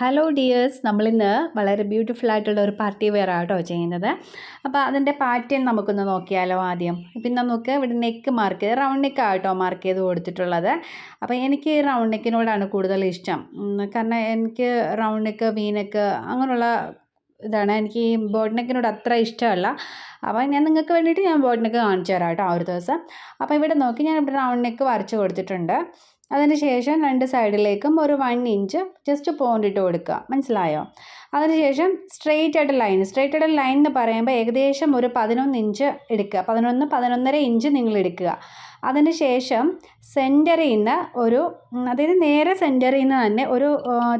Hello dears നമ്മളിന്ന് വളരെ beautiful ആയിട്ടുള്ള ഒരു പാർട്ടി വെയർ ആട്ടോ ചെയ്യുന്നത്. അപ്പോൾ അതിന്റെ പാറ്റേൺ നമുക്കൊന്ന് നോക്കിയാലോ ആദ്യം. പിന്നെ നമുക്ക് ഇവിടെ നെക്ക് മാർക്ക് ചെയ്ത് റൗണ്ട് നെക്ക് ആട്ടോ മാർക്ക് ചെയ്ത് കൊടുത്തിട്ടുള്ളത്. അപ്പോൾ എനിക്ക് റൗണ്ട് നെക്കിനോടാണ് കൂടുതൽ ഇഷ്ടം. കാരണം എനിക്ക് റൗണ്ട് നെക്ക് വീനക്ക് നെക്ക് അങ്ങനെയുള്ള ഇതാണ്. എനിക്ക് ഈ ബോട്ട് നെക്കിനോട് അത്ര ഇഷ്ടമല്ല. അപ്പോൾ ഞാൻ നിങ്ങൾക്ക് വേണ്ടിയിട്ട് ഞാൻ ബോട്ട് നെക്ക് കാണിച്ചു തരാം കേട്ടോ ആ ഒരു ദിവസം. അപ്പോൾ ഇവിടെ നോക്കി ഞാൻ ഇവിടെ റൗണ്ട് നെക്ക് വരച്ച് കൊടുത്തിട്ടുണ്ട്. അതിന് ശേഷം രണ്ട് സൈഡിലേക്കും ഒരു വൺ ഇഞ്ച് ജസ്റ്റ് പോയിന്റ് ഇട്ട് കൊടുക്കുക. മനസ്സിലായോ? അതിനുശേഷം സ്ട്രെയിറ്റ് ആയിട്ട് ലൈൻ സ്ട്രെയിറ്റ് ആയിട്ട് ലൈൻ എന്ന് പറയുമ്പോൾ ഏകദേശം ഒരു പതിനൊന്ന് ഇഞ്ച് എടുക്കുക. പതിനൊന്ന് പതിനൊന്നര ഇഞ്ച് നിങ്ങൾ എടുക്കുക. അതിനുശേഷം സെന്ററിൽ നിന്ന് ഒരു അതായത് നേരെ സെന്ററിൽ നിന്ന് തന്നെ ഒരു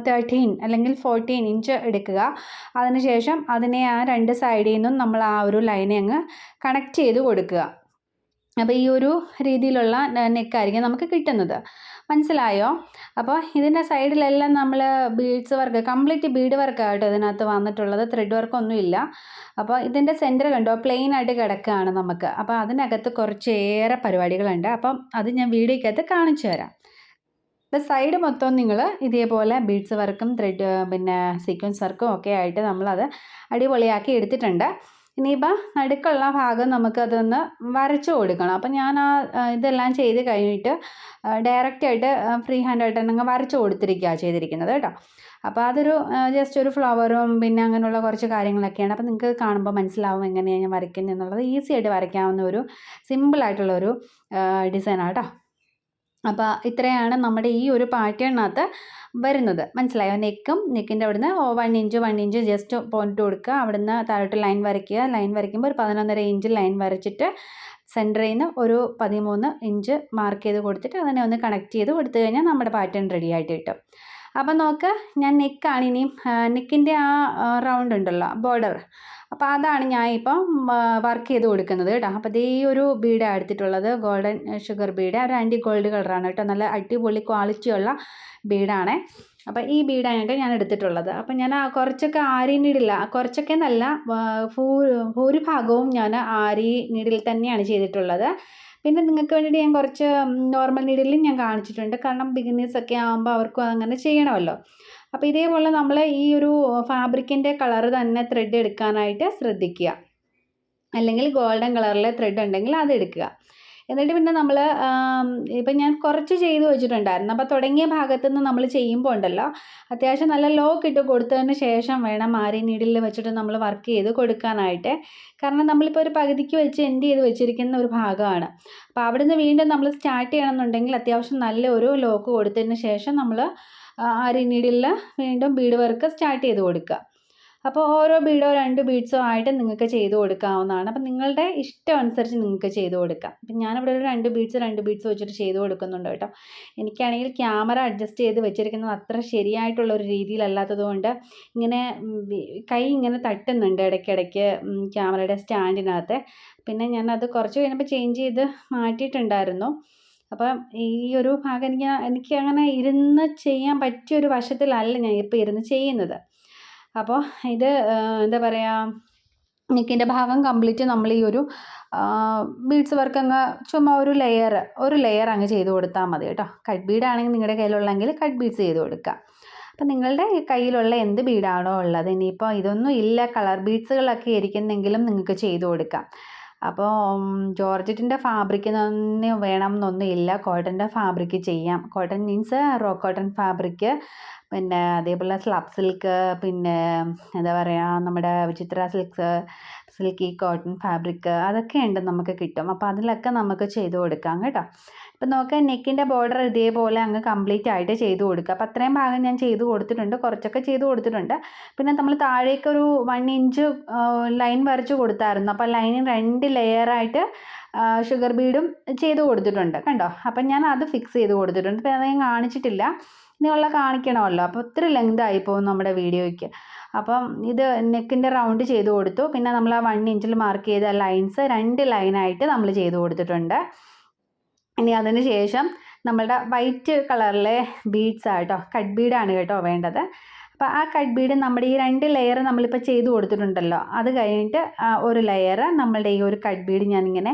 തേർട്ടീൻ അല്ലെങ്കിൽ ഫോർട്ടീൻ ഇഞ്ച് എടുക്കുക. അതിനുശേഷം അതിനെ ആ രണ്ട് സൈഡിൽ നിന്നും നമ്മൾ ആ ഒരു ലൈനെ അങ്ങ് കണക്ട് ചെയ്ത് കൊടുക്കുക. അപ്പോൾ ഈ ഒരു രീതിയിലുള്ള നെക്കായിരിക്കും നമുക്ക് കിട്ടുന്നത്. മനസ്സിലായോ? അപ്പോൾ ഇതിന്റെ സൈഡിലെല്ലാം നമ്മൾ ബീഡ്സ് വർക്ക് കംപ്ലീറ്റ് ബീഡ് വർക്കായിട്ട് ഇതിനകത്ത് വന്നിട്ടുള്ളത്. ത്രെഡ് വർക്കൊന്നും ഇല്ല അപ്പോൾ ഇതിന്റെ സെന്റർ കണ്ടോ? പ്ലെയിൻ ആയിട്ട് കിടക്കുകയാണ് നമുക്ക്. അപ്പോൾ അതിനകത്ത് കുറച്ചേറെ പരിപാടികളുണ്ട്. അപ്പം അത് ഞാൻ വീഡിയോക്കകത്ത് കാണിച്ചു തരാം. ഇപ്പോൾ സൈഡ് മൊത്തം നിങ്ങൾ ഇതേപോലെ ബീഡ്സ് വർക്കും ത്രെഡ് പിന്നെ സീക്വൻസ് വർക്കും ഒക്കെ ആയിട്ട് നമ്മളത് അടിപൊളിയാക്കി എടുത്തിട്ടുണ്ട്. ഇനിയിപ്പോൾ നടുക്കുള്ള ഭാഗം നമുക്കതൊന്ന് വരച്ചു കൊടുക്കണം. അപ്പം ഞാൻ ആ ഇതെല്ലാം ചെയ്ത് കഴിഞ്ഞിട്ട് ഡയറക്റ്റ് ആയിട്ട് ഫ്രീ ഹാൻഡായിട്ട് തന്നെ വരച്ചു കൊടുത്തിരിക്കുക ചെയ്തിരിക്കുന്നത് കേട്ടോ. അപ്പോൾ അതൊരു ജസ്റ്റ് ഒരു ഫ്ലവറും പിന്നെ അങ്ങനെയുള്ള കുറച്ച് കാര്യങ്ങളൊക്കെയാണ്. അപ്പോൾ നിങ്ങൾക്ക് കാണുമ്പോൾ മനസ്സിലാവും എങ്ങനെയാണ് ഞാൻ വരയ്ക്കുന്നത് എന്നുള്ളത്. ഈസി ആയിട്ട് വരയ്ക്കാവുന്ന ഒരു സിമ്പിളായിട്ടുള്ളൊരു ഡിസൈനാണ് കേട്ടോ. അപ്പോൾ ഇത്രയാണ് നമ്മുടെ ഈ ഒരു പാറ്റേണിനകത്ത് വരുന്നത്. മനസ്സിലായോ? നെക്കും നെക്കിന്റെ അവിടുന്ന് one inch one inch just point കൊടുക്കുക അവിടുന്ന് താഴോട്ട് ലൈൻ വരയ്ക്കുക. ലൈൻ വരയ്ക്കുമ്പോൾ ഒരു പതിനൊന്നര ഇഞ്ച് ലൈൻ വരച്ചിട്ട് സെന്ററിൽ നിന്ന് ഒരു പതിമൂന്ന് ഇഞ്ച് മാർക്ക് ചെയ്ത് കൊടുത്തിട്ട് അതിനെ ഒന്ന് കണക്ട് ചെയ്ത് കൊടുത്തു കഴിഞ്ഞാൽ നമ്മുടെ പാറ്റേൺ റെഡി ആയിട്ട് കിട്ടും. അപ്പം നോക്ക് ഞാൻ നെക്കാണ് ഇനിയും നെക്കിന്റെ ആ റൗണ്ട് ഉണ്ടല്ലോ ബോർഡർ അപ്പോൾ അതാണ് ഞാൻ ഇപ്പം വർക്ക് ചെയ്ത് കൊടുക്കുന്നത് കേട്ടോ. അപ്പോൾ ഈ ഒരു ബീഡാണ് എടുത്തിട്ടുള്ളത് ഗോൾഡൻ ഷുഗർ ബീഡ് ഒരു ആന്റി ഗോൾഡ് കളറാണ് കേട്ടോ. നല്ല അടിപൊളി ക്വാളിറ്റിയുള്ള ബീഡാണ് അപ്പോൾ ഈ ബീഡാണ് ഞാൻ എടുത്തിട്ടുള്ളത്. അപ്പം ഞാൻ കുറച്ചൊക്കെ ആരി നീഡില്ല കുറച്ചൊക്കെ നല്ല ഭൂ ഭൂരിഭാഗവും ഞാൻ ആരി നീഡിൽ തന്നെയാണ് ചെയ്തിട്ടുള്ളത്. പിന്നെ നിങ്ങൾക്ക് വേണ്ടിയിട്ട് ഞാൻ കുറച്ച് നോർമൽ നീഡിലും ഞാൻ കാണിച്ചിട്ടുണ്ട്. കാരണം ബിഗിനേഴ്സ് ഒക്കെ ആകുമ്പോൾ അവർക്കും അങ്ങനെ ചെയ്യണമല്ലോ. അപ്പോൾ ഇതേപോലെ നമ്മൾ ഈ ഒരു ഫാബ്രിക്കിന്റെ കളർ തന്നെ ത്രെഡ് എടുക്കാനായിട്ട് ശ്രദ്ധിക്കുക. അല്ലെങ്കിൽ ഗോൾഡൻ കളറിലെ ത്രെഡ് ഉണ്ടെങ്കിൽ അത് എടുക്കുക. എന്നിട്ട് പിന്നെ നമ്മൾ ഇപ്പം ഞാൻ കുറച്ച് ചെയ്ത് വെച്ചിട്ടുണ്ടായിരുന്നു. അപ്പോൾ തുടങ്ങിയ ഭാഗത്തു നിന്ന് നമ്മൾ ചെയ്യുമ്പോൾ ഉണ്ടല്ലോ അത്യാവശ്യം നല്ല ലോക്ക് ഇട്ട് കൊടുത്തതിന് ശേഷം വേണം ആരി നീഡിലിൽ വെച്ചിട്ട് നമ്മൾ വർക്ക് ചെയ്ത് കൊടുക്കാനായിട്ട്. കാരണം നമ്മളിപ്പോൾ ഒരു പകുതിക്ക് വെച്ച് എൻഡ് ചെയ്ത് വെച്ചിരിക്കുന്ന ഒരു ഭാഗമാണ്. അപ്പോൾ അവിടുന്ന് വീണ്ടും നമ്മൾ സ്റ്റാർട്ട് ചെയ്യണമെന്നുണ്ടെങ്കിൽ അത്യാവശ്യം നല്ല ഒരു ലോക്ക് കൊടുത്തതിന് ശേഷം നമ്മൾ ആരി നീഡിലിൽ വീണ്ടും ബീഡ് വർക്ക് സ്റ്റാർട്ട് ചെയ്ത് കൊടുക്കുക. അപ്പോൾ ഓരോ ബീഡോ രണ്ട് ബീഡ്സോ ആയിട്ട് നിങ്ങൾക്ക് ചെയ്ത് കൊടുക്കാവുന്നതാണ്. അപ്പം നിങ്ങളുടെ ഇഷ്ടം അനുസരിച്ച് നിങ്ങൾക്ക് ചെയ്ത് കൊടുക്കാം. അപ്പം ഞാനിവിടെ ഒരു രണ്ട് ബീഡ്സ് രണ്ട് ബീഡ്സ് വെച്ചിട്ട് ചെയ്ത് കൊടുക്കുന്നുണ്ട് കേട്ടോ. എനിക്കാണെങ്കിൽ ക്യാമറ അഡ്ജസ്റ്റ് ചെയ്ത് വെച്ചിരിക്കുന്നത് അത്ര ശരിയായിട്ടുള്ള ഒരു രീതിയിലല്ലാത്തത് കൊണ്ട് ഇങ്ങനെ കൈ ഇങ്ങനെ തട്ടുന്നുണ്ട് ഇടയ്ക്കിടയ്ക്ക് ക്യാമറയുടെ സ്റ്റാൻഡിനകത്ത് പിന്നെ ഞാനത് കുറച്ച് കഴിഞ്ഞപ്പോൾ ചേഞ്ച് ചെയ്ത് മാറ്റിയിട്ടുണ്ടായിരുന്നു. അപ്പം ഈ ഒരു ഭാഗം എനിക്ക് എനിക്ക് അങ്ങനെ ഇരുന്ന് ചെയ്യാൻ പറ്റിയ ഒരു വശത്തിലല്ല ഞാൻ ഇപ്പോൾ ഇരുന്ന് ചെയ്യുന്നത്. അപ്പോൾ ഇത് എന്താ പറയുക നെക്കിന്റെ ഭാഗം കംപ്ലീറ്റ് നമ്മൾ ഈ ഒരു ബീഡ്സ് വർക്ക് അങ്ങ് ചുമ്മാ ഒരു ലെയർ ഒരു ലെയർ അങ്ങ് ചെയ്ത് കൊടുത്താൽ മതി കേട്ടോ. കട്ട് ബീഡാണെങ്കിൽ നിങ്ങളുടെ കയ്യിലുള്ളെങ്കിൽ കട്ട് ബീഡ്സ് ചെയ്ത് കൊടുക്കുക അപ്പം നിങ്ങളുടെ കയ്യിലുള്ള എന്ത് ബീഡാണോ ഉള്ളത് ഇനിയിപ്പോൾ ഇതൊന്നും ഇല്ല കളർ ബീഡ്സുകളൊക്കെ ഇരിക്കുന്നെങ്കിലും നിങ്ങൾക്ക് ചെയ്ത് കൊടുക്കാം. അപ്പോൾ ജോർജറ്റിന്റെ ഫാബ്രിക് തന്നെ വേണം എന്നൊന്നും ഇല്ല. കോട്ടന്റെ ഫാബ്രിക് ചെയ്യാം. Cotton means raw cotton fabric പിന്നെ അതേപോലെ സ്ലബ് സിൽക്ക് പിന്നെ എന്താ പറയുക നമ്മുടെ വിചിത്ര സിൽക്ക് സിൽക്കി കോട്ടൺ ഫാബ്രിക് അതൊക്കെ ഉണ്ട് നമുക്ക് കിട്ടും. അപ്പോൾ അതിലൊക്കെ നമുക്ക് ചെയ്ത് കൊടുക്കാം കേട്ടോ. ഇപ്പം നോക്കുക നെക്കിന്റെ ബോർഡർ ഇതേപോലെ അങ്ങ് കംപ്ലീറ്റ് ആയിട്ട് ചെയ്ത് കൊടുക്കുക. അപ്പോൾ അത്രയും ഭാഗം ഞാൻ ചെയ്ത് കൊടുത്തിട്ടുണ്ട്. കുറച്ചൊക്കെ ചെയ്ത് കൊടുത്തിട്ടുണ്ട്. പിന്നെ നമ്മൾ താഴേക്കൊരു വൺ ഇഞ്ച് ലൈൻ വരച്ച് കൊടുത്തായിരുന്നു. അപ്പോൾ ലൈനിന് രണ്ട് ലെയറായിട്ട് ഷുഗർ ബീഡും ചെയ്ത് കൊടുത്തിട്ടുണ്ട്. കണ്ടോ? അപ്പം ഞാൻ അത് ഫിക്സ് ചെയ്ത് കൊടുത്തിട്ടുണ്ട്. ഇപ്പം അത് ഞാൻ കാണിച്ചിട്ടില്ല. ഇനിയുള്ള കാണിക്കണമല്ലോ. അപ്പോൾ ഒത്തിരി ലെങ്ത് പോകും നമ്മുടെ വീഡിയോയ്ക്ക്. അപ്പം ഇത് നെക്കിന്റെ റൗണ്ട് ചെയ്ത് കൊടുത്തു. പിന്നെ നമ്മൾ ആ വൺ ഇഞ്ചിൽ മാർക്ക് ചെയ്ത ലൈൻസ് രണ്ട് ലൈനായിട്ട് നമ്മൾ ചെയ്ത് കൊടുത്തിട്ടുണ്ട്. ഇനി അതിന് ശേഷം നമ്മളുടെ വൈറ്റ് കളറിലെ ബീഡ്സ് ആട്ടോ കട്ട് ബീഡാണ് കേട്ടോ വേണ്ടത്. അപ്പോൾ ആ കട്ട് ബീഡ് നമ്മുടെ ഈ രണ്ട് ലെയർ നമ്മളിപ്പോൾ ചെയ്തു കൊടുത്തിട്ടുണ്ടല്ലോ അത് കഴിഞ്ഞിട്ട് ഒരു ലെയർ നമ്മളുടെ ഈ ഒരു കട്ട് ബീഡ് ഞാനിങ്ങനെ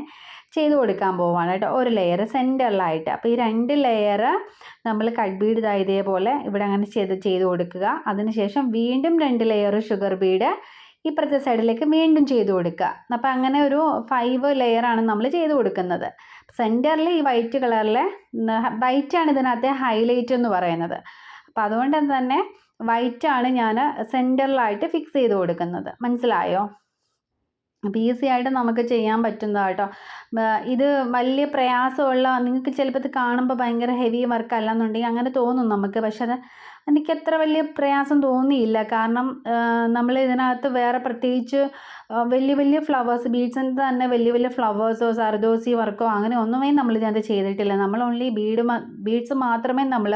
ചെയ്തു കൊടുക്കാൻ പോവാണ് കേട്ടോ ഒരു ലെയർ സെന്ററിലായിട്ട് അപ്പോൾ ഈ രണ്ട് ലെയർ നമ്മൾ കട്ട് ബീഡ് ഇതായതേപോലെ ഇവിടെ അങ്ങനെ ചെയ്ത് ചെയ്ത് കൊടുക്കുക. അതിനുശേഷം വീണ്ടും രണ്ട് ലെയർ ഷുഗർ ബീഡ് ഇപ്പുറത്തെ സൈഡിലേക്ക് വീണ്ടും ചെയ്ത് കൊടുക്കുക. അപ്പോൾ അങ്ങനെ ഒരു ഫൈവ് ലെയറാണ് നമ്മൾ ചെയ്ത് കൊടുക്കുന്നത്. സെന്ററിൽ ഈ വൈറ്റ് കളറിലെ വൈറ്റാണ് ഇതിനകത്തെ ഹൈലൈറ്റ് എന്ന് പറയുന്നത്. അപ്പോൾ അതുകൊണ്ട് തന്നെ വൈറ്റാണ് ഞാൻ സെന്ററിലായിട്ട് ഫിക്സ് ചെയ്ത് കൊടുക്കുന്നത്. മനസ്സിലായോ? അപ്പോൾ ഈസി ആയിട്ട് നമുക്ക് ചെയ്യാൻ പറ്റുന്നതാണ് കേട്ടോ. ഇത് വലിയ പ്രയാസമുള്ള നിങ്ങൾക്ക് ചിലപ്പോൾ ഇത് കാണുമ്പോൾ ഭയങ്കര ഹെവി വർക്ക് അല്ലെന്നുണ്ടെങ്കിൽ അങ്ങനെ തോന്നും നമുക്ക്. പക്ഷെ അത് എനിക്ക് അത്ര വലിയ പ്രയാസം തോന്നിയില്ല. കാരണം നമ്മൾ ഇതിനകത്ത് വേറെ പ്രത്യേകിച്ച് വലിയ വലിയ ഫ്ലവേഴ്സ് ബീഡ്സിന്റെ തന്നെ വലിയ വലിയ ഫ്ലവേഴ്സോ സർദോസി വർക്കോ അങ്ങനെ ഒന്നുമേ നമ്മൾ ഇതിനകത്ത് ചെയ്തിട്ടില്ല. നമ്മൾ ഓൺലി ബീഡ് ബീഡ്സ് മാത്രമേ നമ്മൾ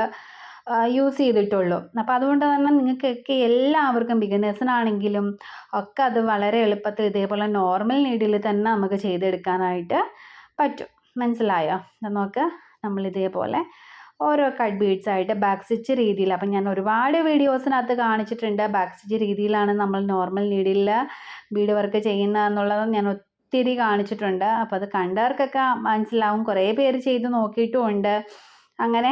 യൂസ് ചെയ്തിട്ടുള്ളൂ. അപ്പോൾ അതുകൊണ്ട് തന്നെ നിങ്ങൾക്കൊക്കെ എല്ലാവർക്കും ബിഗിനേഴ്സിനാണെങ്കിലും ഒക്കെ അത് വളരെ എളുപ്പത്തിൽ ഇതേപോലെ നോർമൽ നീഡിൽ തന്നെ നമുക്ക് ചെയ്തെടുക്കാനായിട്ട് പറ്റും. മനസ്സിലായോ? നോക്ക് നമ്മൾ ഇതേപോലെ ഓരോ കട്ട് ബീഡ്സ് ആയിട്ട് ബാക്ക് സ്റ്റിച്ച് രീതിയിൽ. അപ്പം ഞാൻ ഒരുപാട് വീഡിയോസിനകത്ത് കാണിച്ചിട്ടുണ്ട്. ബാക്ക് സ്റ്റിച്ച് രീതിയിലാണ് നമ്മൾ നോർമൽ നീഡിൽ ബീഡ് വർക്ക് ചെയ്യുന്നത് എന്നുള്ളത് ഞാൻ ഒത്തിരി കാണിച്ചിട്ടുണ്ട്. അപ്പോൾ അത് കണ്ടവർക്കൊക്കെ മനസ്സിലാവും. കുറേ പേര് ചെയ്ത് നോക്കിയിട്ടുമുണ്ട് അങ്ങനെ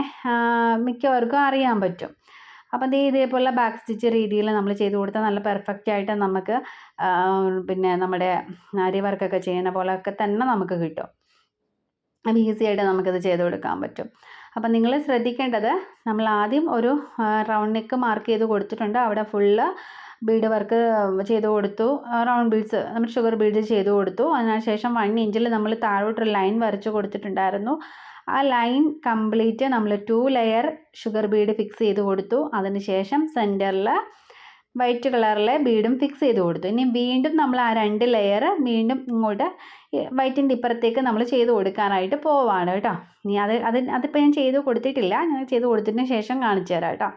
മിക്കവർക്കും അറിയാൻ പറ്റും. അപ്പം ദേ ഇതേപോലെ ബാക്ക് സ്റ്റിച്ച് രീതിയിൽ നമ്മൾ ചെയ്ത് കൊടുത്താൽ നല്ല പെർഫെക്റ്റ് ആയിട്ട് നമുക്ക് പിന്നെ നമ്മുടെ അരി വർക്കൊക്കെ ചെയ്യുന്ന പോലെയൊക്കെ തന്നെ നമുക്ക് കിട്ടും. അപ്പം ഈസി ആയിട്ട് നമുക്കത് ചെയ്ത് കൊടുക്കാൻ പറ്റും. അപ്പം നിങ്ങൾ ശ്രദ്ധിക്കേണ്ടത് നമ്മൾ ആദ്യം ഒരു റൗണ്ട് നെക്ക് മാർക്ക് ചെയ്ത് കൊടുത്തിട്ടുണ്ട്. അവിടെ ഫുള്ള് ബീഡ് വർക്ക് ചെയ്ത് കൊടുത്തു. റൗണ്ട് ബീഡ്സ് നമ്മൾ ഷുഗർ ബീഡ്സ് ചെയ്ത് കൊടുത്തു. അതിനുശേഷം വൺ ഇഞ്ചിൽ നമ്മൾ താഴോട്ടൊരു ലൈൻ വരച്ച് കൊടുത്തിട്ടുണ്ടായിരുന്നു. ആ ലൈൻ കംപ്ലീറ്റ് നമ്മൾ two layer sugar bead fix ചെയ്ത് കൊടുത്തു. അതിനുശേഷം സെന്ററിൽ വൈറ്റ് കളറിലെ ബീഡും ഫിക്സ് ചെയ്ത് കൊടുത്തു. ഇനി വീണ്ടും നമ്മൾ ആ രണ്ട് ലെയർ വീണ്ടും ഇങ്ങോട്ട് വൈറ്റിന്റെ ഇപ്പുറത്തേക്ക് നമ്മൾ ചെയ്ത് കൊടുക്കാനായിട്ട് പോവാണ് കേട്ടോ. ഇനി അത് അത് അതിപ്പോൾ ഞാൻ ചെയ്ത് കൊടുത്തിട്ടില്ല. ഞാൻ ചെയ്ത് കൊടുത്തതിന് ശേഷം കാണിച്ചു തരാം കേട്ടോ.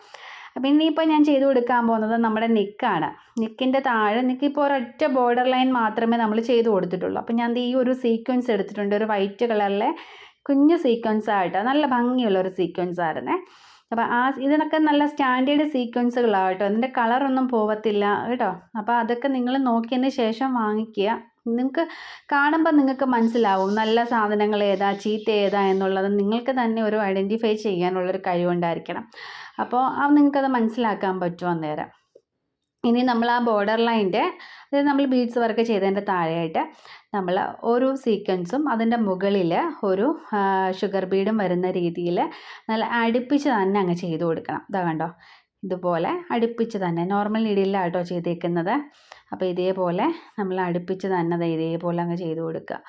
അപ്പം ഇനിയിപ്പോൾ ഞാൻ ചെയ്ത് കൊടുക്കാൻ പോകുന്നത് നമ്മുടെ നിക്കാണ് നിക്കിന്റെ താഴെ നിക്കിപ്പോൾ ഒരൊറ്റ ബോർഡർ ലൈൻ മാത്രമേ നമ്മൾ ചെയ്ത് കൊടുത്തിട്ടുള്ളൂ. അപ്പം ഞാൻ ഈ ഒരു സീക്വൻസ് എടുത്തിട്ടുണ്ട്. ഒരു വൈറ്റ് കളറിലെ കുഞ്ഞു സീക്വൻസ് ആയിട്ട്. നല്ല ഭംഗിയുള്ള ഒരു സീക്വൻസ് ആയിരുന്നേ. അപ്പോൾ ആ ഇതിനൊക്കെ നല്ല സ്റ്റാൻഡേർഡ് സീക്വൻസുകളാണ് കേട്ടോ. അതിന്റെ കളറൊന്നും പോവത്തില്ല കേട്ടോ. അപ്പോൾ അതൊക്കെ നിങ്ങൾ നോക്കിയതിന് ശേഷം വാങ്ങിക്കുക. നിങ്ങൾക്ക് കാണുമ്പോൾ നിങ്ങൾക്ക് മനസ്സിലാവും നല്ല സാധനങ്ങൾ ഏതാ ചീത്ത ഏതാ എന്നുള്ളത് നിങ്ങൾക്ക് തന്നെ ഒരു ഐഡന്റിഫൈ ചെയ്യാനുള്ളൊരു കഴിവുണ്ടായിരിക്കണം. അപ്പോൾ അത് നിങ്ങൾക്കത് മനസ്സിലാക്കാൻ പറ്റും അന്നേരം. ഇനി നമ്മൾ ആ ബോർഡർ ലൈന്റെ അതായത് നമ്മൾ ബീഡ്സ് വർക്ക് ചെയ്തതിന്റെ താഴെയായിട്ട് നമ്മൾ ഒരു സീക്വൻസും അതിന്റെ മുകളിൽ ഒരു ഷുഗർ ബീഡും വരുന്ന രീതിയിൽ നല്ല അടുപ്പിച്ച് തന്നെ അങ്ങ് ചെയ്ത് കൊടുക്കണം. ഇതാ കണ്ടോ? ഇതുപോലെ അടുപ്പിച്ച് തന്നെ നോർമൽ നീഡിലാട്ടോ ചെയ്തേക്കുന്നത്. അപ്പോൾ ഇതേപോലെ നമ്മൾ അടുപ്പിച്ച് തന്നെ ഇതേപോലെ അങ്ങ് ചെയ്ത് കൊടുക്കുക.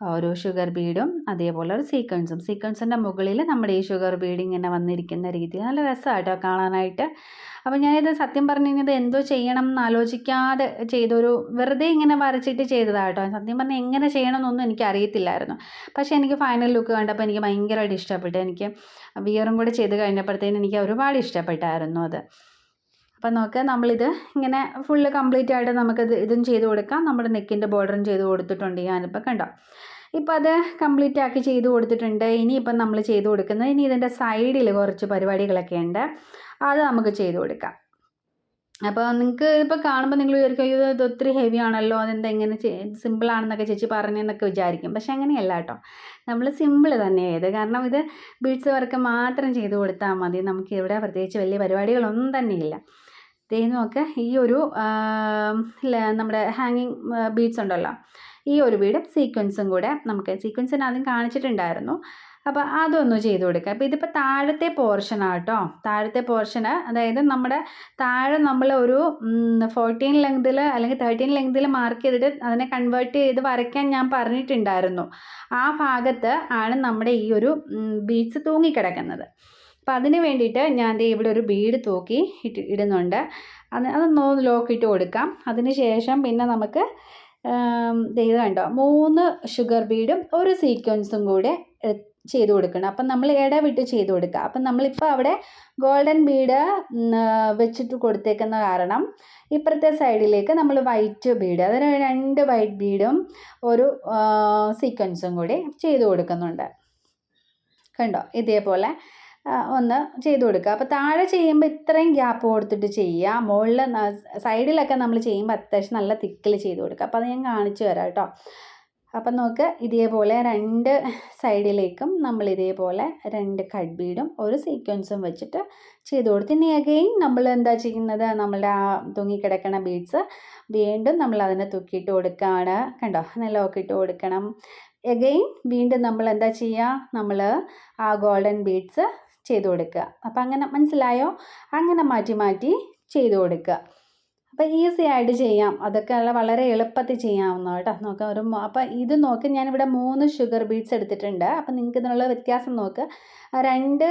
ഒരു ഷുഗർ ബീഡും അതേപോലെ ഒരു സീക്വൻസും സീക്വൻസിന്റെ മുകളിൽ നമ്മുടെ ഈ ഷുഗർ ബീഡ് ഇങ്ങനെ വന്നിരിക്കുന്ന രീതി നല്ല രസമായിട്ടോ കാണാനായിട്ട്. അപ്പോൾ ഞാനിത് സത്യം പറഞ്ഞു കഴിഞ്ഞാൽ എന്തോ ചെയ്യണം എന്ന് ആലോചിക്കാതെ ചെയ്തൊരു വെറുതെ ഇങ്ങനെ വരച്ചിട്ട് ചെയ്തതാട്ടോ. സത്യം പറഞ്ഞാൽ എങ്ങനെ ചെയ്യണമെന്നൊന്നും എനിക്ക് അറിയത്തില്ലായിരുന്നു. പക്ഷേ എനിക്ക് ഫൈനൽ ലുക്ക് കണ്ടപ്പോൾ എനിക്ക് ഭയങ്കരമായിട്ട് ഇഷ്ടപ്പെട്ടു. എനിക്ക് വിയറും കൂടെ ചെയ്ത് കഴിഞ്ഞപ്പോഴത്തേനും എനിക്ക് ഒരുപാട് ഇഷ്ടപ്പെട്ടായിരുന്നു അത്. അപ്പം നമുക്ക് നമ്മളിത് ഇങ്ങനെ ഫുള്ള് കംപ്ലീറ്റ് ആയിട്ട് നമുക്കത് ഇതും ചെയ്ത് കൊടുക്കാം. നമ്മുടെ നെക്കിന്റെ ബോർഡറും ചെയ്ത് കൊടുത്തിട്ടുണ്ട്. ഞാനിപ്പോൾ കണ്ടോ? ഇപ്പോൾ അത് കംപ്ലീറ്റ് ആക്കി ചെയ്ത് കൊടുത്തിട്ടുണ്ട്. ഇനിയിപ്പം നമ്മൾ ചെയ്ത് കൊടുക്കുന്നത് ഇനി ഇതിന്റെ സൈഡിൽ കുറച്ച് പരിപാടികളൊക്കെ ഉണ്ട്. അത് നമുക്ക് ചെയ്ത് കൊടുക്കാം. അപ്പോൾ നിങ്ങൾക്ക് ഇപ്പോൾ കാണുമ്പോൾ നിങ്ങൾ വിചാരിക്കും അയ്യോ ഇത് ഒത്തിരി ഹെവി ആണല്ലോ. അതെന്താ ഇങ്ങനെ സിമ്പിളാണെന്നൊക്കെ ചേച്ചി പറഞ്ഞെന്നൊക്കെ വിചാരിക്കും. പക്ഷേ അങ്ങനെയല്ല കേട്ടോ. നമ്മൾ സിമ്പിൾ തന്നെയാണ് ഇത്. കാരണം ഇത് ബീഡ്സ് വർക്ക് മാത്രം ചെയ്ത് കൊടുത്താൽ മതി. നമുക്ക് ഇവിടെ പ്രത്യേകിച്ച് വലിയ പരിപാടികളൊന്നും തന്നെയില്ല. ദേ നോക്ക് ഈ ഒരു നമ്മുടെ ഹാങ്ങിങ് ബീഡ്സ് ഉണ്ടല്ലോ. ഈ ഒരു ബീഡും സീക്വൻസും കൂടെ നമുക്ക് സീക്വൻസിന് ആദ്യം കാണിച്ചിട്ടുണ്ടായിരുന്നു. അപ്പോൾ അതൊന്ന് ചെയ്ത് കൊടുക്കുക അപ്പോൾ ഇതിപ്പോൾ താഴത്തെ പോർഷനാണ് താഴത്തെ പോർഷന് അതായത് നമ്മുടെ താഴെ നമ്മൾ ഒരു ഫോർട്ടീൻ ലെങ്തിൽ അല്ലെങ്കിൽ തേർട്ടീൻ ലെങ്തിൽ മാർക്ക് ചെയ്തിട്ട് അതിനെ കൺവേർട്ട് ചെയ്ത് വരയ്ക്കാൻ ഞാൻ പറഞ്ഞിട്ടുണ്ടായിരുന്നു. ആ ഭാഗത്ത് ആണ് നമ്മുടെ ഈ ഒരു ബീഡ്സ് തൂങ്ങിക്കിടക്കുന്നത്. അപ്പോൾ അതിന് വേണ്ടിയിട്ട് ഞാൻ ദേ ഇവിടെ ഒരു ബീഡ് തൂക്കി ഇട്ട് ഇടുന്നുണ്ട്. അത് അതൊന്ന് ലോക്ക് ഇട്ട് കൊടുക്കാം. അതിന് ശേഷം പിന്നെ നമുക്ക് ഇത് കണ്ടോ? മൂന്ന് ഷുഗർ ബീഡും ഒരു സീക്വൻസും കൂടെ ചെയ്ത് കൊടുക്കണം. അപ്പം നമ്മൾ ഇടവിട്ട് ചെയ്ത് കൊടുക്കുക അപ്പം നമ്മളിപ്പോൾ അവിടെ ഗോൾഡൻ ബീഡ് വെച്ചിട്ട് കൊടുത്തേക്കുന്ന കാരണം ഇപ്പുറത്തെ സൈഡിലേക്ക് നമ്മൾ വൈറ്റ് ബീഡ് അതായത് രണ്ട് വൈറ്റ് ബീഡും ഒരു സീക്വൻസും കൂടി ചെയ്ത് കൊടുക്കുന്നുണ്ട്. കണ്ടോ? ഇതേപോലെ. ഒന്ന് ചെയ്ത് കൊടുക്കുക. അപ്പോൾ താഴെ ചെയ്യുമ്പോൾ ഇത്രയും ഗ്യാപ്പ് കൊടുത്തിട്ട് ചെയ്യുക. മുകളിൽ സൈഡിലൊക്കെ നമ്മൾ ചെയ്യുമ്പോൾ അത്യാവശ്യം നല്ല തിക്കിൽ ചെയ്ത് കൊടുക്കുക. അപ്പോൾ അത് ഞാൻ കാണിച്ചു തരാം കേട്ടോ. അപ്പം നോക്ക് ഇതേപോലെ രണ്ട് സൈഡിലേക്കും നമ്മൾ ഇതേപോലെ രണ്ട് കട്ട് ബീഡും ഒരു സീക്വൻസും വെച്ചിട്ട് ചെയ്ത് കൊടുത്ത് ഇനി അഗെയിൻ നമ്മൾ എന്താ ചെയ്യുന്നത്? നമ്മളുടെ ആ തൂങ്ങിക്കിടക്കണ ബീഡ്സ് വീണ്ടും നമ്മൾ അതിനെ തൂക്കിയിട്ട് കൊടുക്കുകയാണ്. കണ്ടോ? നല്ല ഇട്ട് കൊടുക്കണം. എഗെയിൻ വീണ്ടും നമ്മൾ എന്താ ചെയ്യുക? നമ്മൾ ആ ഗോൾഡൻ ബീഡ്സ് ചെയ്ത് കൊടുക്കുക. അപ്പം അങ്ങനെ മനസ്സിലായോ? അങ്ങനെ മാറ്റി മാറ്റി ചെയ്ത് കൊടുക്കുക. അപ്പോൾ ഈസി ആയിട്ട് ചെയ്യാം. അതൊക്കെ വളരെ എളുപ്പത്തിൽ ചെയ്യാവുന്ന കേട്ടോ. നോക്കാം ഒരു അപ്പോൾ ഇത് നോക്കി ഞാനിവിടെ മൂന്ന് ഷുഗർ ബീഡ്സ് എടുത്തിട്ടുണ്ട്. അപ്പോൾ നിങ്ങൾക്ക് ഇതിനുള്ള വ്യത്യാസം നോക്ക്. രണ്ട്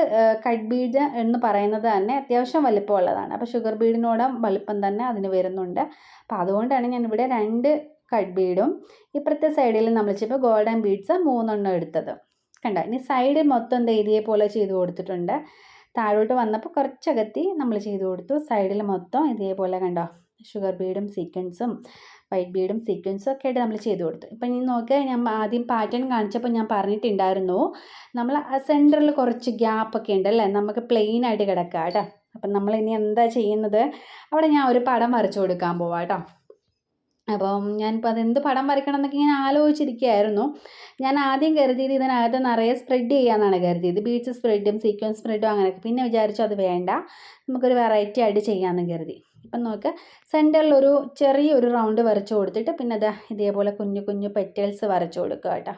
കട്ട് ബീഡ് എന്ന് പറയുന്നത് തന്നെ അത്യാവശ്യം വലിപ്പമുള്ളതാണ്. അപ്പോൾ ഷുഗർ ബീഡിനോട് വലിപ്പം തന്നെ അതിന് വരുന്നുണ്ട്. അപ്പോൾ അതുകൊണ്ടാണ് ഞാനിവിടെ രണ്ട് കട്ട് ബീഡും ഇപ്പുറത്തെ സൈഡിൽ നമ്മൾ ചിപ്പോൾ ഗോൾഡൻ ബീഡ്സ് മൂന്നെണ്ണം എടുത്തത്. കണ്ട? ഇനി സൈഡ് മൊത്തം എന്താ ഇതേപോലെ ചെയ്ത് കൊടുത്തിട്ടുണ്ട്. താഴോട്ട് വന്നപ്പോൾ കുറച്ചകത്തി നമ്മൾ ചെയ്ത് കൊടുത്തു. സൈഡിൽ മൊത്തം ഇതേപോലെ കണ്ടോ? ഷുഗർ ബീഡും സീക്വൻസും വൈറ്റ് ബീഡും സീക്വൻസും ഒക്കെ ആയിട്ട് നമ്മൾ ചെയ്ത് കൊടുത്തു. ഇപ്പം ഇനി നോക്കുക ഞാൻ ആദ്യം പാറ്റേൺ കാണിച്ചപ്പോൾ ഞാൻ പറഞ്ഞിട്ടുണ്ടായിരുന്നു. നമ്മൾ സെന്ററിൽ കുറച്ച് ഗ്യാപ്പൊക്കെ ഉണ്ട് അല്ലേ? നമുക്ക് പ്ലെയിൻ ആയിട്ട് കിടക്കുക കേട്ടോ. അപ്പം നമ്മൾ ഇനി എന്താ ചെയ്യുന്നത്? അവിടെ ഞാൻ ഒരു പടം വരച്ചു കൊടുക്കാൻ പോവാം കേട്ടോ. അപ്പം ഞാനിപ്പോൾ അതെന്ത് പടം വരയ്ക്കണം എന്നൊക്കെ ഇങ്ങനെ ആലോചിച്ചിരിക്കുകയായിരുന്നു. ഞാൻ ആദ്യം കരുതിയത് ഇതിനകത്ത് നിറയെ സ്പ്രെഡ് ചെയ്യാമെന്നാണ് കരുതിയത്. ബീച്ച് സ്പ്രെഡും സീക്വൻസ് സ്പ്രെഡും അങ്ങനെയൊക്കെ. പിന്നെ വിചാരിച്ചു അത് വേണ്ട. നമുക്കൊരു വെറൈറ്റി ആയിട്ട് ചെയ്യാമെന്ന് കരുതി. ഇപ്പം നോക്ക് സെന്ററിൽ ഒരു ചെറിയൊരു റൗണ്ട് വരച്ചു കൊടുത്തിട്ട് പിന്നെ അത് ഇതേപോലെ കുഞ്ഞു കുഞ്ഞു പെറ്റൽസ് വരച്ചു കൊടുക്കുക കേട്ടോ.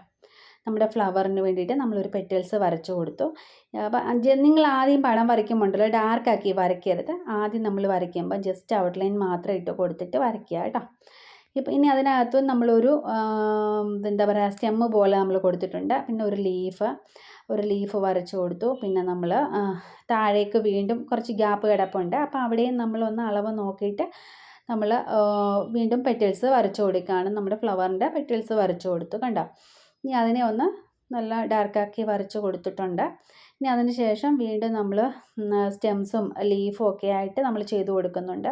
നമ്മുടെ ഫ്ലവറിന് വേണ്ടിയിട്ട് നമ്മളൊരു പെറ്റൽസ് വരച്ചു കൊടുത്തു. അപ്പം നിങ്ങൾ ആദ്യം പടം വരയ്ക്കുമ്പോണ്ടല്ലോ ഡാർക്കാക്കി വരയ്ക്കരുത്. ആദ്യം നമ്മൾ വരയ്ക്കുമ്പോൾ ജസ്റ്റ് ഔട്ട്ലൈൻ മാത്രം ഇട്ട് കൊടുത്തിട്ട് വരയ്ക്കുക കേട്ടോ. ഇപ്പം ഇനി അതിനകത്ത് നമ്മളൊരു എന്താ പറയുക സ്റ്റെമ്മ് പോലെ നമ്മൾ കൊടുത്തിട്ടുണ്ട്. പിന്നെ ഒരു ലീഫ് ഒരു ലീഫ് വരച്ചു കൊടുത്തു. പിന്നെ നമ്മൾ താഴേക്ക് വീണ്ടും കുറച്ച് ഗ്യാപ്പ് കിടപ്പുണ്ട്. അപ്പോൾ അവിടെയും നമ്മളൊന്ന് അളവ് നോക്കിയിട്ട് നമ്മൾ വീണ്ടും പെറ്റൽസ് വരച്ചു കൊടുക്കുകയാണ്. നമ്മുടെ ഫ്ലവറിന്റെ പെറ്റൽസ് വരച്ചു കൊടുത്തു. കണ്ടോ? ഇനി അതിനെ ഒന്ന് നല്ല ഡാർക്കാക്കി വരച്ചു കൊടുത്തിട്ടുണ്ട്. ഇനി അതിന് ശേഷം വീണ്ടും നമ്മൾ സ്റ്റെംസും ലീഫും ഒക്കെ ആയിട്ട് നമ്മൾ ചെയ്തു കൊടുക്കുന്നുണ്ട്.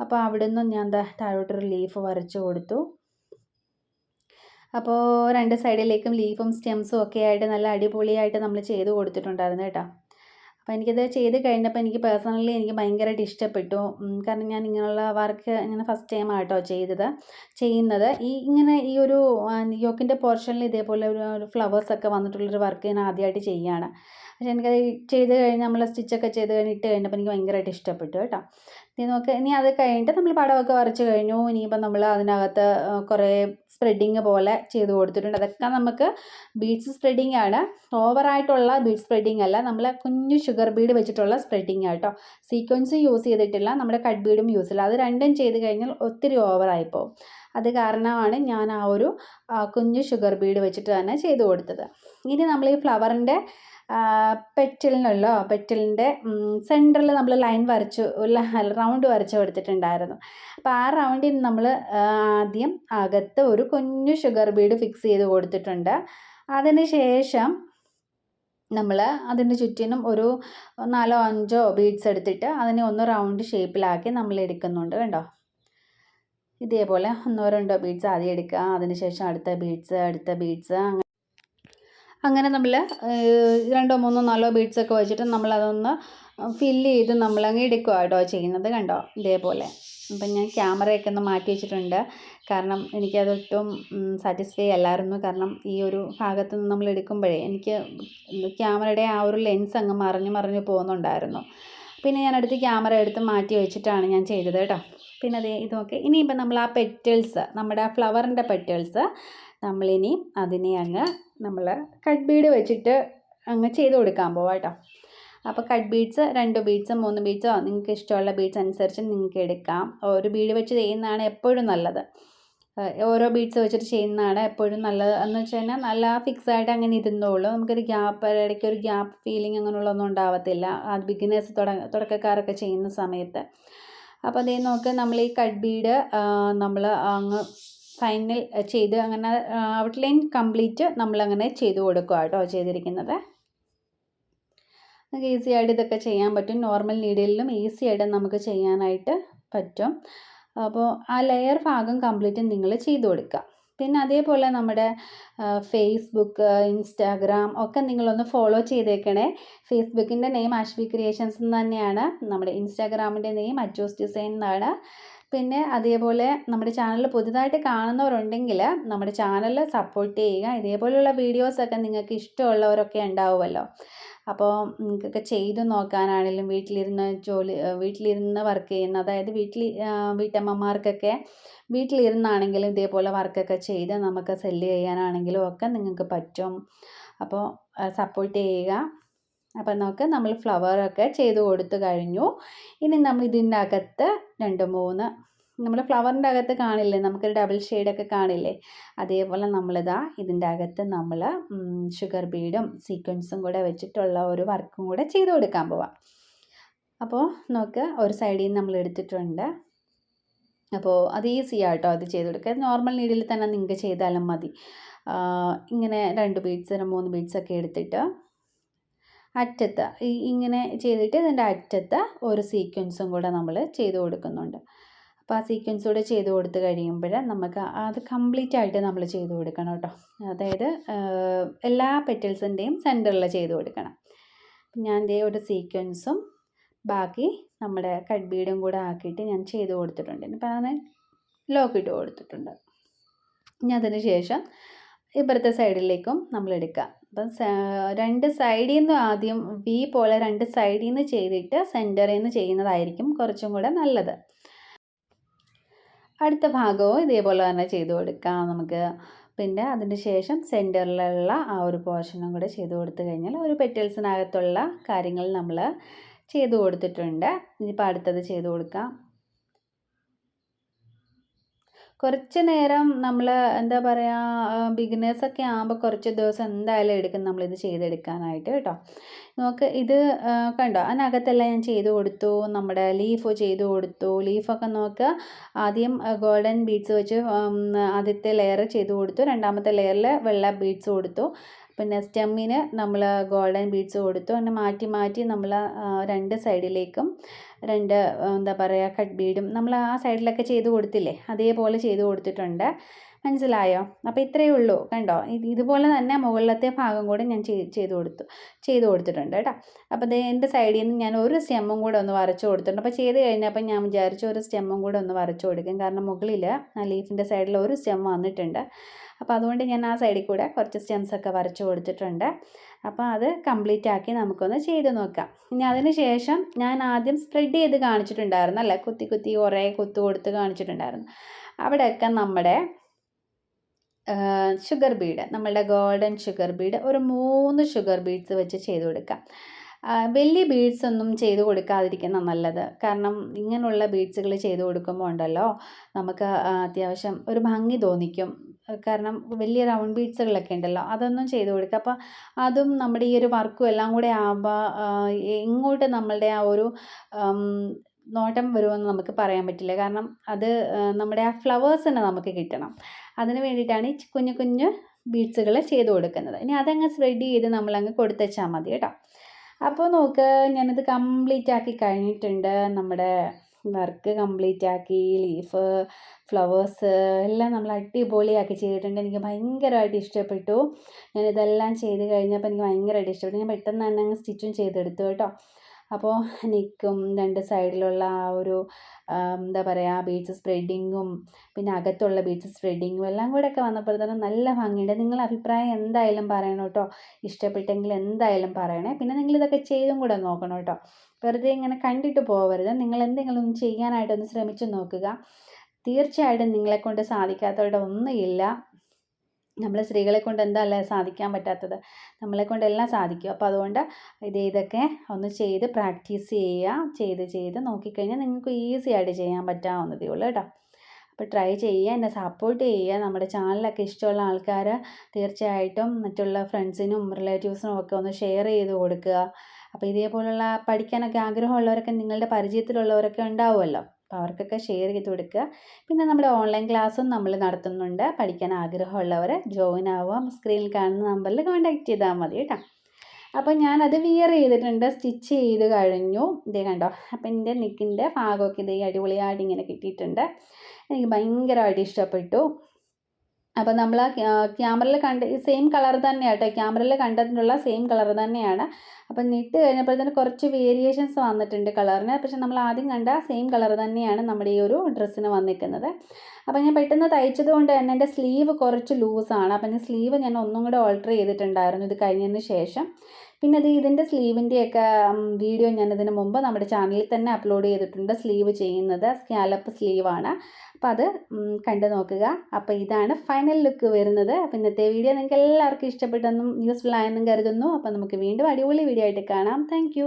അപ്പോൾ അവിടുന്ന് ഞാൻ എന്താ താഴോട്ടൊരു ലീഫ് വരച്ചു കൊടുത്തു. അപ്പോൾ രണ്ട് സൈഡിലേക്കും ലീഫും സ്റ്റെംസും ഒക്കെ ആയിട്ട് നല്ല അടിപൊളിയായിട്ട് നമ്മൾ ചെയ്ത് കൊടുത്തിട്ടുണ്ടായിരുന്നു കേട്ടോ. അപ്പോൾ എനിക്കത് ചെയ്ത് കഴിഞ്ഞപ്പോൾ എനിക്ക് പേഴ്സണലി എനിക്ക് ഭയങ്കരമായിട്ട് ഇഷ്ടപ്പെട്ടു. കാരണം ഞാൻ ഇങ്ങനെയുള്ള വർക്ക് ഇങ്ങനെ ഫസ്റ്റ് ടൈം ആട്ടോ ചെയ്തത്. ചെയ്യുന്നത്. ഈ ഇങ്ങനെ ഈ ഒരു യോക്കിന്റെ പോർഷനിൽ ഇതേപോലെ ഒരു ഫ്ലവേഴ്സ് ഫ്ലവേഴ്സൊക്കെ വന്നിട്ടുള്ളൊരു വർക്ക് ഞാൻ ആദ്യമായിട്ട് ചെയ്യുകയാണ് പക്ഷേ എനിക്കത് ചെയ്ത് കഴിഞ്ഞ് നമ്മൾ സ്റ്റിച്ചൊക്കെ ചെയ്ത് കഴിഞ്ഞ് ഇട്ട് കഴിഞ്ഞപ്പോൾ എനിക്ക് ഭയങ്കരമായിട്ട് ഇഷ്ടപ്പെട്ടു കേട്ടോ. ഇനി നോക്ക് ഇനി അത് കഴിഞ്ഞിട്ട് നമ്മൾ പടമൊക്കെ വരച്ച് കഴിഞ്ഞു. ഇനിയിപ്പോൾ നമ്മൾ അതിനകത്ത് കുറേ സ്പ്രെഡിങ് പോലെ ചെയ്ത് കൊടുത്തിട്ടുണ്ട്. അതൊക്കെ നമുക്ക് ബീഡ്സ് സ്പ്രെഡിങ് ആണ്. ഓവറായിട്ടുള്ള ബീഡ് സ്പ്രെഡിങ് അല്ല നമ്മൾ കുഞ്ഞു ഷുഗർ ബീഡ് വെച്ചിട്ടുള്ള സ്പ്രെഡിങ് ആട്ടോ സീക്വൻസ് യൂസ് ചെയ്തിട്ടില്ല നമ്മുടെ കട്ട് ബീഡും യൂസ് ഇല്ല. അത് രണ്ടും ചെയ്ത് കഴിഞ്ഞാൽ ഒത്തിരി ഓവറായിപ്പോവും അത് കാരണമാണ് ഞാൻ ആ ഒരു കുഞ്ഞു ഷുഗർ ബീഡ് വെച്ചിട്ട് തന്നെ ചെയ്ത് കൊടുത്തത്. ഇനി നമ്മൾ ഈ ഫ്ലവറിന്റെ പെറ്റലിനുള്ളോ പെറ്റലിന്റെ സെന്ററിൽ നമ്മൾ ലൈൻ വരച്ചു റൗണ്ട് വരച്ചു കൊടുത്തിട്ടുണ്ടായിരുന്നു. അപ്പോൾ ആ റൗണ്ടിൽ നമ്മൾ ആദ്യം അകത്ത് ഒരു കുഞ്ഞു ഷുഗർ ബീഡ് ഫിക്സ് ചെയ്ത് കൊടുത്തിട്ടുണ്ട്. അതിന് ശേഷം നമ്മൾ അതിന്റെ ചുറ്റിനും ഒരു നാലോ അഞ്ചോ ബീഡ്സ് എടുത്തിട്ട് അതിനെ ഒന്ന് റൗണ്ട് ഷേപ്പിലാക്കി നമ്മൾ എടുക്കുന്നുണ്ട് കണ്ടോ? ഇതേപോലെ ഒന്നോ രണ്ടോ ബീഡ്സ് ആദ്യം എടുക്കുക. അതിന് ശേഷം അടുത്ത ബീഡ്സ് അടുത്ത ബീഡ്സ് അങ്ങനെ നമ്മൾ രണ്ടോ മൂന്നോ നാലോ ബീഡ്സ് ഒക്കെ വെച്ചിട്ട് നമ്മളതൊന്ന് ഫില്ല് ചെയ്ത് നമ്മളങ്ങ് എടുക്കുക കേട്ടോ ചെയ്യുന്നത് കണ്ടോ? ഇതേപോലെ. അപ്പം ഞാൻ ക്യാമറയൊക്കെ ഒന്ന് മാറ്റി വെച്ചിട്ടുണ്ട്. കാരണം എനിക്കതൊട്ടും സാറ്റിസ്ഫൈ അല്ലായിരുന്നു. കാരണം ഈ ഒരു ഭാഗത്ത് നിന്ന് നമ്മൾ എടുക്കുമ്പോഴേ എനിക്ക് ക്യാമറയുടെ ആ ഒരു ലെൻസ് അങ്ങ് മറിഞ്ഞ് മറിഞ്ഞ് പോകുന്നുണ്ടായിരുന്നു. പിന്നെ ഞാൻ അടുത്ത് ക്യാമറ എടുത്ത് മാറ്റി വെച്ചിട്ടാണ് ഞാൻ ചെയ്തത് കേട്ടോ. പിന്നെ അതേ ഇതൊക്കെ. ഇനിയിപ്പോൾ നമ്മൾ ആ പെറ്റൽസ് നമ്മുടെ ആ ഫ്ലവറിന്റെ പെറ്റൽസ് നമ്മളിനി അതിനെ അങ്ങ് നമ്മൾ കട്ട് ബീഡ് വെച്ചിട്ട് അങ്ങ് ചെയ്ത് കൊടുക്കാൻ പോവാം കേട്ടോ. അപ്പോൾ കട്ട് ബീഡ്സ് രണ്ട് ബീഡ്സോ മൂന്ന് ബീഡ്സോ നിങ്ങൾക്ക് ഇഷ്ടമുള്ള ബീഡ്സ് അനുസരിച്ച് നിങ്ങൾക്ക് എടുക്കാം. ഒരു ബീഡ് വെച്ച് ചെയ്യുന്നതാണ് എപ്പോഴും നല്ലത്. ഓരോ ബീഡ്സ് വെച്ചിട്ട് ചെയ്യുന്നതാണ് എപ്പോഴും നല്ലത്. എന്ന് വെച്ച് കഴിഞ്ഞാൽ നല്ല ഫിക്സ് ആയിട്ട് അങ്ങനെ ഇരുന്നോളൂ. നമുക്കൊരു ഗ്യാപ്പ് ഇടയ്ക്ക് ഒരു ഗ്യാപ്പ് ഫീലിംഗ് അങ്ങനെയുള്ളതൊന്നും ഉണ്ടാവത്തില്ല. ആ ബിഗിനേഴ്സ് തുടക്കക്കാരൊക്കെ ചെയ്യുന്ന സമയത്ത്. അപ്പോൾ അതേ നോക്ക് നമ്മൾ ഈ കട്ട് ബീഡ് നമ്മൾ അങ്ങ് ഫൈനൽ ചെയ്ത് അങ്ങനെ ഔട്ട്ലൈൻ കംപ്ലീറ്റ് നമ്മളങ്ങനെ ചെയ്ത് കൊടുക്കുക കേട്ടോ ചെയ്തിരിക്കുന്നത്. നമുക്ക് ഈസി ആയിട്ട് ഇതൊക്കെ ചെയ്യാൻ പറ്റും. നോർമൽ നീഡിലും ഈസി ആയിട്ട് നമുക്ക് ചെയ്യാനായിട്ട് പറ്റും. അപ്പോൾ ആ ലെയർ ഭാഗം കംപ്ലീറ്റ് നിങ്ങൾ ചെയ്ത് കൊടുക്കുക. പിന്നെ അതേപോലെ നമ്മുടെ ഫേസ്ബുക്ക് ഇൻസ്റ്റാഗ്രാം ഒക്കെ നിങ്ങളൊന്ന് ഫോളോ ചെയ്തേക്കണേ. ഫേസ്ബുക്കിന്റെ നെയിം അശ്വി ക്രിയേഷൻസ് എന്ന് തന്നെയാണ്. നമ്മുടെ ഇൻസ്റ്റാഗ്രാമിന്റെ നെയിം അജോസ് ഡിസൈൻ എന്നാണ്. പിന്നെ അതേപോലെ നമ്മുടെ ചാനൽ പുതുതായിട്ട് കാണുന്നവരുണ്ടെങ്കിൽ നമ്മുടെ ചാനൽ സപ്പോർട്ട് ചെയ്യുക. ഇതേപോലെയുള്ള വീഡിയോസൊക്കെ നിങ്ങൾക്ക് ഇഷ്ടമുള്ളവരൊക്കെ ഉണ്ടാവുമല്ലോ. അപ്പോൾ നിങ്ങൾക്കൊക്കെ ചെയ്തു നോക്കാനാണെങ്കിലും വീട്ടിലിരുന്ന് ജോലി വീട്ടിലിരുന്ന് വർക്ക് ചെയ്യുന്ന അതായത് വീട്ടിൽ വീട്ടമ്മമാർക്കൊക്കെ വീട്ടിലിരുന്നാണെങ്കിലും ഇതേപോലെ വർക്കൊക്കെ ചെയ്ത് നമുക്ക് സെല്ല് ചെയ്യാനാണെങ്കിലും ഒക്കെ നിങ്ങൾക്ക് പറ്റും. അപ്പോൾ സപ്പോർട്ട് ചെയ്യുക. അപ്പം നമുക്ക് നമ്മൾ ഫ്ലവറൊക്കെ ചെയ്ത് കൊടുത്തു കഴിഞ്ഞു. ഇനി നമ്മൾ ഇതിന്റെ അകത്ത് രണ്ട് മൂന്ന് നമ്മൾ ഫ്ലവറിന്റെ അകത്ത് കാണില്ലേ? നമുക്ക് ഡബിൾ ഷെയ്ഡൊക്കെ കാണില്ലേ? അതേപോലെ നമ്മളിതാ ഇതിന്റെ അകത്ത് നമ്മൾ ഷുഗർ ബീഡും സീക്വൻസും കൂടെ വെച്ചിട്ടുള്ള ഒരു വർക്കും കൂടെ ചെയ്ത് കൊടുക്കാൻ പോവാം. അപ്പോൾ നോക്ക് ഒരു സൈഡിൽ നിന്ന് നമ്മൾ എടുത്തിട്ടുണ്ട്. അപ്പോൾ അത് ഈസി ആട്ടോ അത് ചെയ്ത് കൊടുക്കുക. നോർമൽ നീഡിൽ തന്നെ നിങ്ങൾക്ക് ചെയ്താലും മതി. ഇങ്ങനെ രണ്ട് ബീഡ്സ് മൂന്ന് ബീഡ്സൊക്കെ എടുത്തിട്ട് അറ്റത്ത് ഇങ്ങനെ ചെയ്തിട്ട് ഇതിന്റെ അറ്റത്ത് ഒരു സീക്വൻസും കൂടെ നമ്മൾ ചെയ്ത് കൊടുക്കുന്നുണ്ട്. അപ്പോൾ ആ സീക്വൻസ് കൂടെ ചെയ്ത് കൊടുത്ത് കഴിയുമ്പോൾ നമുക്ക് അത് കംപ്ലീറ്റ് ആയിട്ട് നമ്മൾ ചെയ്ത് കൊടുക്കണം കേട്ടോ. അതായത് എല്ലാ പെറ്റൽസിന്റെയും സെന്ററിൽ ചെയ്ത് കൊടുക്കണം. ഞാൻ ഇതേ ഒരു സീക്വൻസും ബാക്കി നമ്മുടെ കഡ്ബീഡും ബീഡും കൂടെ ആക്കിയിട്ട് ഞാൻ ചെയ്ത് കൊടുത്തിട്ടുണ്ട്. ഇപ്പം ഞാൻ ലോക്ക് ഇട്ട് കൊടുത്തിട്ടുണ്ട്. ഇനി അതിന് ശേഷം ഇപ്പുറത്തെ സൈഡിലേക്കും നമ്മൾ എടുക്കുക അപ്പം രണ്ട് സൈഡിൽ നിന്ന് ആദ്യം വി പോലെ രണ്ട് സൈഡിൽ നിന്ന് ചെയ്തിട്ട് സെന്ററിൽ നിന്ന് ചെയ്യുന്നതായിരിക്കും കുറച്ചും കൂടെ നല്ലത്. അടുത്ത ഭാഗവും ഇതേപോലെ തന്നെ ചെയ്തു കൊടുക്കാം നമുക്ക്. പിന്നെ അതിന് ശേഷം സെന്ററിലുള്ള ആ ഒരു പോർഷനും കൂടെ ചെയ്തു കൊടുത്തു കഴിഞ്ഞാൽ ഒരു പെറ്റൽസിനകത്തുള്ള കാര്യങ്ങൾ നമ്മൾ ചെയ്തു കൊടുത്തിട്ടുണ്ട്. ഇനിയിപ്പോൾ അടുത്തത് ചെയ്തു കൊടുക്കാം. കുറച്ച് നേരം നമ്മൾ എന്താ പറയുക ബിഗിനേഴ്സൊക്കെ ആകുമ്പോൾ കുറച്ച് ദിവസം എന്തായാലും എടുക്കും നമ്മളിത് ചെയ്തെടുക്കാനായിട്ട് കേട്ടോ. നമുക്ക് ഇത് കണ്ടോ? അതിനകത്തെല്ലാം ഞാൻ ചെയ്ത് കൊടുത്തു. നമ്മുടെ ലീഫ് ചെയ്ത് കൊടുത്തു. ലീഫൊക്കെ നോക്കുക ആദ്യം ഗോൾഡൻ ബീഡ്സ് വെച്ച് ആദ്യത്തെ ലെയർ ചെയ്ത് കൊടുത്തു. രണ്ടാമത്തെ ലെയറിൽ വെള്ള ബീഡ്സ് കൊടുത്തു. പിന്നെ സ്റ്റെമ്മിന് നമ്മൾ ഗോൾഡൻ ബീഡ്സ് കൊടുത്തു. അങ്ങനെ മാറ്റി മാറ്റി നമ്മൾ രണ്ട് സൈഡിലേക്കും രണ്ട് എന്താ പറയുക കട്ട് ബീഡും നമ്മൾ ആ സൈഡിലൊക്കെ ചെയ്ത് കൊടുത്തില്ലേ? അതേപോലെ ചെയ്ത് കൊടുത്തിട്ടുണ്ട്. മനസ്സിലായോ? അപ്പോൾ ഇത്രയേ ഉള്ളൂ. കണ്ടോ? ഇതുപോലെ തന്നെ മുകളിലത്തെ ഭാഗം കൂടെ ഞാൻ ചെയ്ത് കൊടുത്തു ചെയ്ത് കൊടുത്തിട്ടുണ്ട് കേട്ടോ. അപ്പോൾ ദേ എന്റെ സൈഡിൽ നിന്ന് ഞാൻ ഒരു സ്റ്റെമ്മും കൂടെ ഒന്ന് വരച്ചു കൊടുത്തിട്ടുണ്ട്. അപ്പോൾ ചെയ്ത് കഴിഞ്ഞപ്പോൾ ഞാൻ വിചാരിച്ചു ഒരു സ്റ്റെമ്മും കൂടെ ഒന്ന് വരച്ചു കൊടുക്കും. കാരണം മുകളിൽ ആ ലീഫിന്റെ സൈഡിൽ ഒരു സ്റ്റെം വന്നിട്ടുണ്ട്. അപ്പോൾ അതുകൊണ്ട് ഞാൻ ആ സൈഡിൽ കൂടെ കുറച്ച് സ്റ്റെംസ് ഒക്കെ വരച്ചു കൊടുത്തിട്ടുണ്ട്. അപ്പോൾ അത് കംപ്ലീറ്റ് ആക്കി നമുക്കൊന്ന് ചെയ്ത് നോക്കാം. ഇനി അതിന് ശേഷം ഞാൻ ആദ്യം സ്പ്രെഡ് ചെയ്ത് കാണിച്ചിട്ടുണ്ടായിരുന്നു അല്ലേ? കുത്തി കുത്തി കുറേ കുത്തു കൊടുത്ത് കാണിച്ചിട്ടുണ്ടായിരുന്നു. അവിടെയൊക്കെ നമ്മുടെ ഷുഗർ ബീഡ് നമ്മളുടെ ഗോൾഡൻ ഷുഗർ ബീഡ് ഒരു മൂന്ന് ഷുഗർ ബീഡ്സ് വെച്ച് ചെയ്ത് കൊടുക്കാം. വലിയ ബീഡ്സ് ഒന്നും ചെയ്ത് കൊടുക്കാതിരിക്കുന്ന നല്ലത്. കാരണം ഇങ്ങനെയുള്ള ബീഡ്സുകൾ ചെയ്ത് കൊടുക്കുമ്പോൾ ഉണ്ടല്ലോ നമുക്ക് അത്യാവശ്യം ഒരു ഭംഗി തോന്നിക്കും. കാരണം വലിയ റൗണ്ട് ബീഡ്സുകളൊക്കെ ഉണ്ടല്ലോ അതൊന്നും ചെയ്ത് കൊടുക്കുക അപ്പോൾ അതും നമ്മുടെ ഈ ഒരു വർക്കും എല്ലാം കൂടെ ആകുമ്പോൾ എങ്ങോട്ട് നമ്മളുടെ ആ ഒരു നോട്ടം വരുമെന്ന് നമുക്ക് പറയാൻ പറ്റില്ല. കാരണം അത് നമ്മുടെ ആ ഫ്ലവേഴ്സ് തന്നെ നമുക്ക് കിട്ടണം. അതിന് വേണ്ടിയിട്ടാണ് ഈ കുഞ്ഞു കുഞ്ഞു ബീഡ്സുകൾ ചെയ്ത് കൊടുക്കുന്നത്. ഇനി അതങ്ങ് സ്പ്രെഡ് ചെയ്ത് നമ്മളങ്ങ് കൊടുത്തുവച്ചാൽ മതി കേട്ടോ. അപ്പോൾ നോക്ക് ഞാനിത് കംപ്ലീറ്റ് ആക്കി കഴിഞ്ഞിട്ടുണ്ട് നമ്മുടെ വർക്ക് കംപ്ലീറ്റ് ആക്കി ലീഫ് ഫ്ലവേഴ്സ് എല്ലാം നമ്മൾ അടിപൊളിയാക്കി ചെയ്തിട്ടുണ്ട്. എനിക്ക് ഭയങ്കരമായിട്ട് ഇഷ്ടപ്പെട്ടു. ഞാനിതെല്ലാം ചെയ്ത് കഴിഞ്ഞപ്പോൾ എനിക്ക് ഭയങ്കരമായിട്ട് ഇഷ്ടപ്പെട്ടു. ഞാൻ പെട്ടെന്ന് തന്നെ അങ്ങ് സ്റ്റിച്ചും ചെയ്തെടുത്തു കേട്ടോ. അപ്പോൾ നിൽക്കും രണ്ട് സൈഡിലുള്ള ആ ഒരു എന്താ പറയുക ബീച്ച് സ്പ്രെഡിങ്ങും പിന്നെ അകത്തുള്ള ബീച്ച് സ്പ്രെഡിങ്ങും എല്ലാം കൂടെ ഒക്കെ വന്നപ്പോഴത്തേനും നല്ല ഭംഗിയുണ്ട്. നിങ്ങളുടെ അഭിപ്രായം എന്തായാലും പറയണം കേട്ടോ. ഇഷ്ടപ്പെട്ടെങ്കിൽ എന്തായാലും പറയണേ. പിന്നെ നിങ്ങൾ ഇതൊക്കെ ചെയ്തും കൂടെ നോക്കണം കേട്ടോ. വെറുതെ ഇങ്ങനെ കണ്ടിട്ട് പോകരുത് നിങ്ങൾ എന്തെങ്കിലും ചെയ്യാനായിട്ടൊന്ന് ശ്രമിച്ചു നോക്കുക. തീർച്ചയായിട്ടും നിങ്ങളെക്കൊണ്ട് സാധിക്കാത്തവരുടെ ഒന്നുമില്ല നമ്മൾ സ്ത്രീകളെ കൊണ്ട് എന്താല്ലേ സാധിക്കാൻ പറ്റാത്തത്? നമ്മളെ കൊണ്ട് എല്ലാം സാധിക്കും. അപ്പോൾ അതുകൊണ്ട് ഇത് ഇതൊക്കെ ഒന്ന് ചെയ്ത് പ്രാക്ടീസ് ചെയ്യുക. ചെയ്ത് ചെയ്ത് നോക്കിക്കഴിഞ്ഞാൽ നിങ്ങൾക്ക് ഈസി ആയിട്ട് ചെയ്യാൻ പറ്റാവുന്നതേ ഉള്ളൂ കേട്ടോ. അപ്പോൾ ട്രൈ ചെയ്യുക. എന്നെ സപ്പോർട്ട് ചെയ്യുക. നമ്മുടെ ചാനലൊക്കെ ഇഷ്ടമുള്ള ആൾക്കാർ തീർച്ചയായിട്ടും മറ്റുള്ള ഫ്രണ്ട്സിനും റിലേറ്റീവ്സിനും ഒക്കെ ഒന്ന് ഷെയർ ചെയ്ത് കൊടുക്കുക. അപ്പോൾ ഇതേപോലുള്ള പഠിക്കാനൊക്കെ ആഗ്രഹമുള്ളവരൊക്കെ നിങ്ങളുടെ പരിചയത്തിലുള്ളവരൊക്കെ ഉണ്ടാവുമല്ലോ. അപ്പോൾ അവർക്കൊക്കെ ഷെയർ ചെയ്ത് കൊടുക്കുക. പിന്നെ നമ്മുടെ ഓൺലൈൻ ക്ലാസ്സും നമ്മൾ നടത്തുന്നുണ്ട്. പഠിക്കാൻ ആഗ്രഹമുള്ളവർ ജോയിൻ ആവാം. സ്ക്രീനിൽ കാണുന്ന നമ്പറിൽ കോൺടാക്റ്റ് ചെയ്താൽ മതി കേട്ടോ. അപ്പോൾ ഞാനത് വിയർ ചെയ്തിട്ടുണ്ട്. സ്റ്റിച്ച് ചെയ്ത് കഴിഞ്ഞു. ഇതേ കണ്ടോ? അപ്പോൾ എന്റെ നെക്കിന്റെ ഭാഗമൊക്കെ ഇതേ അടിപൊളിയായിട്ട് ഇങ്ങനെ കിട്ടിയിട്ടുണ്ട്. എനിക്ക് ഭയങ്കരമായിട്ട് ഇഷ്ടപ്പെട്ടു. അപ്പോൾ നമ്മൾ ക്യാമറയിൽ കണ്ട് സെയിം കളർ തന്നെയാണ് കേട്ടോ ക്യാമറയിൽ കണ്ടതിനുള്ള സെയിം കളർ തന്നെയാണ്. അപ്പം നിട്ട് കഴിഞ്ഞപ്പോഴത്തേന് കുറച്ച് വേരിയേഷൻസ് വന്നിട്ടുണ്ട് കളറിന് പക്ഷേ നമ്മൾ ആദ്യം കണ്ട സെയിം കളർ തന്നെയാണ് നമ്മുടെ ഈ ഒരു ഡ്രസ്സിന് വന്നിരിക്കുന്നത്. അപ്പോൾ ഞാൻ പെട്ടെന്ന് തയ്ച്ചത് കൊണ്ട് തന്നെ എന്റെ സ്ലീവ് കുറച്ച് ലൂസാണ് അപ്പം ഞാൻ സ്ലീവ് ഞാൻ ഒന്നും കൂടെ ഓൾട്ടർ ചെയ്തിട്ടുണ്ടായിരുന്നു ഇത് കഴിഞ്ഞതിന് ശേഷം. പിന്നെ അത് ഇതിന്റെ സ്ലീവിന്റെയൊക്കെ വീഡിയോ ഞാൻ ഇതിന് മുമ്പ് നമ്മുടെ ചാനലിൽ തന്നെ അപ്ലോഡ് ചെയ്തിട്ടുണ്ട്. സ്ലീവ് ചെയ്യുന്നത് സ്കാലപ്പ് സ്ലീവാണ്. അപ്പോൾ അത് കണ്ടു നോക്കുക. അപ്പോൾ ഇതാണ് ഫൈനൽ ലുക്ക് വരുന്നത്. അപ്പോൾ ഇന്നത്തെ വീഡിയോ നിങ്ങൾക്ക് എല്ലാവർക്കും ഇഷ്ടപ്പെട്ടെന്നും യൂസ്ഫുൾ ആയെന്നും കരുതുന്നു. അപ്പോൾ നമുക്ക് വീണ്ടും അടിപൊളി വീഡിയോ ആയിട്ട് കാണാം. താങ്ക്